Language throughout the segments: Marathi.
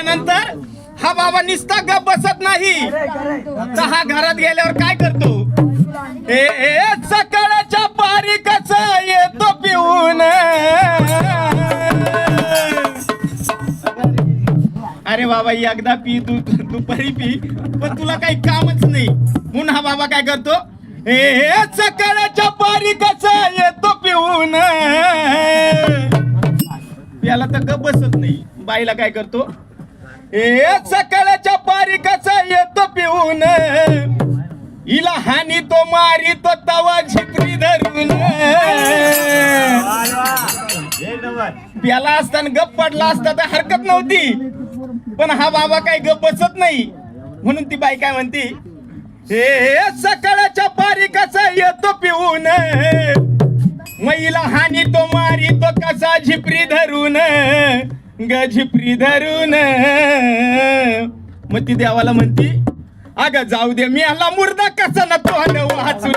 गेल्यानंतर हा बाबा निस्ता गप बसत नाही. तर हा घरात गेल्यावर काय करतो? ए सकाळच्या पारी कस येतो पिऊन. अरे बाबा एकदा पी तू दुपारी पी पण तुला काही कामच नाही. म्हणून हा बाबा काय करतो? ए सकाळच्या पारी कस येतो पिऊन. याला तर गप बसत नाही. बाईला काय करतो? सकाळच्या पारिकाचा येतो पिऊन. हिला हानी तो मारी तो तवा झिपरी धरून. प्याला असताना गप पडला असता तर हरकत नव्हती. पण हा बाबा काय गप बसत नाही. म्हणून ती बाई काय म्हणती हे सकाळच्या पारिकाचा येतो पिऊन. मैला हानी तो मारी तो कसा झिपरी धरून. ग झिपरी धरून मग ती देवाला म्हणती अगं जाऊ दे मी आला मुर्दा कसा ना तो आलं वाचून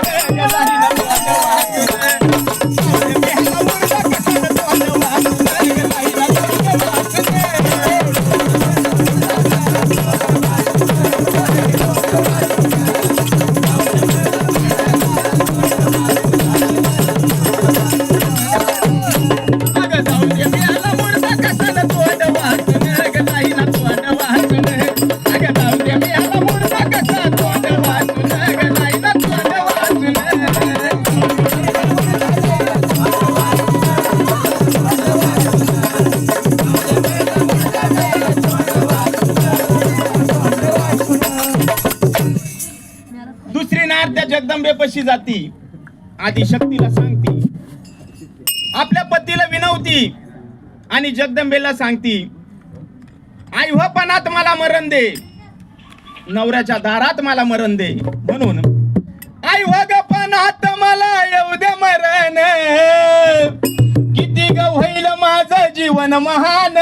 जगदंबेपाशी जाती. आधी शक्तीला सांगती. आपल्या पतीला विनवती. आणि जगदंबेला सांगती आईवपणात हो, मला मरण दे. नवऱ्याच्या दारात मला मरण दे. म्हणून आई हो वगपणात मला येऊ दे मरण. किती ग होईल माझं जीवन महान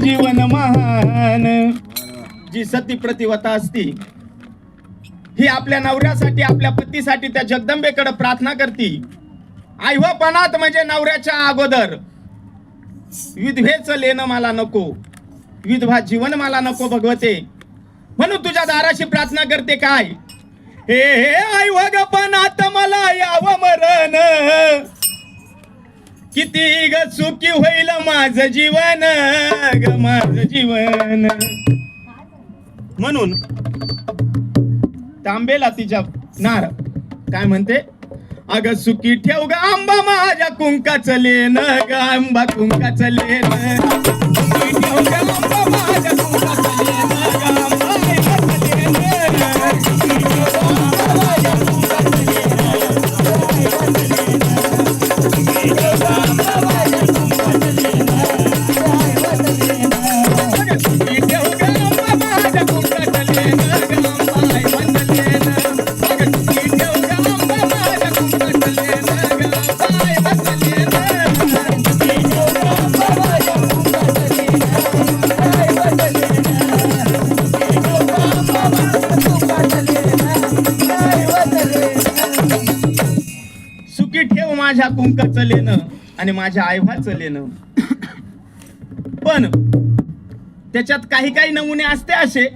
जीवन महान. जी सती प्रतिवता असती ही आपल्या नवऱ्यासाठी आपल्या पतीसाठी त्या जगदंबेकडे प्रार्थना करती. आईवपणात म्हणजे नवऱ्याच्या अगोदर. विधवेचं लेणं मला नको. विधवा जीवन मला नको भगवते. म्हणून तुझ्या दाराशी प्रार्थना करते काय? हे हे आईवगपणात मला यावं मरण. किती ग चुकी होईल माझं जीवन ग माझं जीवन. म्हणून तांबेला तिच्या नार काय म्हणते? अग सुकी ठेव ग आंबा माझ्या चले लेन ग आंबा कुंकाचं लेन माझ्या कुंकाचं लेणं आणि माझ्या आईभाचं लेणं. पण त्याच्यात काही काही नमुने असते असे.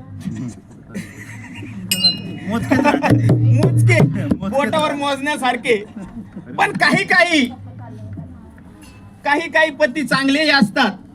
मोजके बोटावर मोजण्यासारखे. पण काही काही काही काही पती चांगलेही असतात.